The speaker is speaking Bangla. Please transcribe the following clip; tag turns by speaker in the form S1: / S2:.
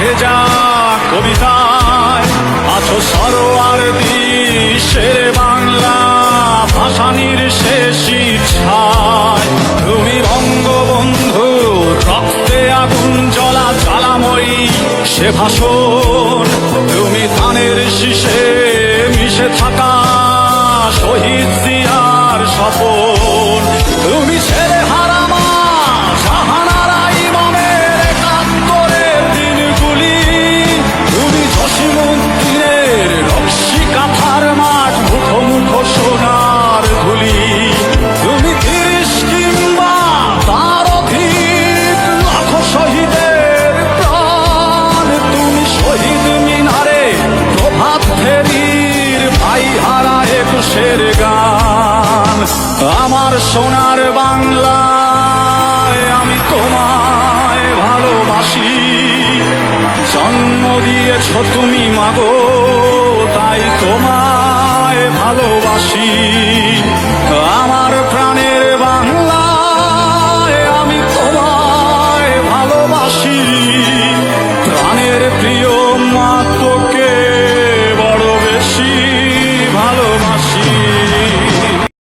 S1: ভেজা কবিতায় আছো সরোয়ার দিশের বাংলা ভাসানির শেষ ইচ্ছায় তুমি বঙ্গবন্ধু, রক্তে আগুন জলা জ্বালাময়ী সে ভাষণ। তুমি ধানের শীষে মিশে থাকা শহীদ দিয়ার সপন তুমি ছেড়ে আমার সোনার বাংলায় আমি তোমায় ভালোবাসি। জন্ম দিয়েছ তুমি মাগো।